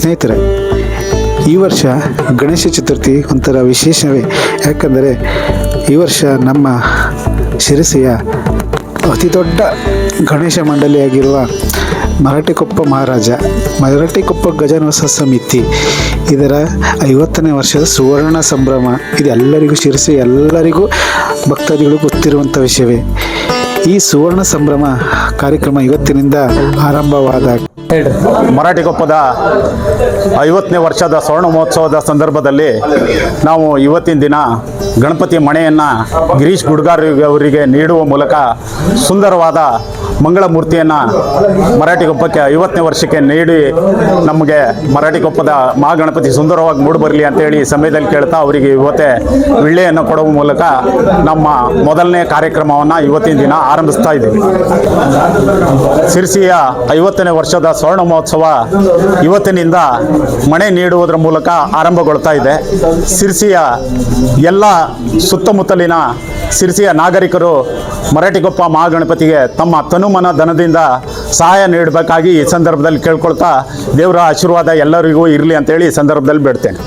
ಸ್ನೇಹಿತರೆ, ಈ ವರ್ಷ ಗಣೇಶ ಚತುರ್ಥಿ ಒಂಥರ ವಿಶೇಷವೇ. ಯಾಕಂದರೆ ಈ ವರ್ಷ ನಮ್ಮ ಶಿರಸಿಯ ಅತಿ ದೊಡ್ಡ ಗಣೇಶ ಮಂಡಳಿಯಾಗಿರುವ ಮರಾಠಿಕೊಪ್ಪ ಮಹಾರಾಜ ಮರಾಠಿಕೊಪ್ಪ ಗಜಾನೋತ್ಸವ ಸಮಿತಿ, ಇದರ ಐವತ್ತನೇ ವರ್ಷದ ಸುವರ್ಣ ಸಂಭ್ರಮ. ಇದೆಲ್ಲರಿಗೂ ಶಿರಸಿ, ಎಲ್ಲರಿಗೂ ಭಕ್ತಾದಿಗಳು ಗೊತ್ತಿರುವಂಥ ವಿಷಯವೇ. ಈ ಸುವರ್ಣ ಸಂಭ್ರಮ ಕಾರ್ಯಕ್ರಮ ಇವತ್ತಿನಿಂದ ಆರಂಭವಾದ ಮರಾಠಿಗೊಪ್ಪದ ಐವತ್ತನೇ ವರ್ಷದ ಸ್ವರ್ಣ ಮಹೋತ್ಸವದ ಸಂದರ್ಭದಲ್ಲಿ ನಾವು ಇವತ್ತಿನ ದಿನ ಗಣಪತಿ ಮಣೆಯನ್ನು ಗಿರೀಶ್ ಗುಡ್ಗಾರ್ ಅವರಿಗೆ ನೀಡುವ ಮೂಲಕ ಸುಂದರವಾದ ಮಂಗಳ ಮೂರ್ತಿಯನ್ನು ಮರಾಠಿಗೊಪ್ಪಕ್ಕೆ ಐವತ್ತನೇ ವರ್ಷಕ್ಕೆ ನೀಡಿ ನಮಗೆ ಮರಾಠಿಗೊಪ್ಪದ ಮಹಾಗಣಪತಿ ಸುಂದರವಾಗಿ ಮೂಡಿಬರಲಿ ಅಂತೇಳಿ ಸಮಯದಲ್ಲಿ ಕೇಳ್ತಾ ಅವರಿಗೆ ಇವತ್ತೇ ವಿಳ್ಳೆಯನ್ನು ಕೊಡುವ ಮೂಲಕ ನಮ್ಮ ಮೊದಲನೇ ಕಾರ್ಯಕ್ರಮವನ್ನು ಇವತ್ತಿನ ದಿನ ಆರಂಭಿಸ್ತಾ ಇದ್ದೀವಿ. ಸಿರ್ಸಿಯ ಐವತ್ತನೇ ವರ್ಷದ ಸ್ವರ್ಣ ಮಹೋತ್ಸವ ಇವತ್ತಿನಿಂದ ಮಣೆ ನೀಡುವುದರ ಮೂಲಕ ಆರಂಭಗೊಳ್ತಾ ಇದೆ. ಸಿರ್ಸಿಯ ಎಲ್ಲ ಸುತ್ತಮುತ್ತಲಿನ ಸಿರ್ಸಿಯ ನಾಗರಿಕರು ಮರಾಠಿಗೊಪ್ಪ ಮಹಾಗಣಪತಿಗೆ ತಮ್ಮ ತನುಮನ ಧನದಿಂದ ಸಹಾಯ ನೀಡಬೇಕಾಗಿ ಈ ಸಂದರ್ಭದಲ್ಲಿ ಕೇಳ್ಕೊಳ್ತಾ ದೇವರ ಆಶೀರ್ವಾದ ಎಲ್ಲರಿಗೂ ಇರಲಿ ಅಂತೇಳಿ ಈ ಸಂದರ್ಭದಲ್ಲಿ ಬೇಡ್ತೇನೆ.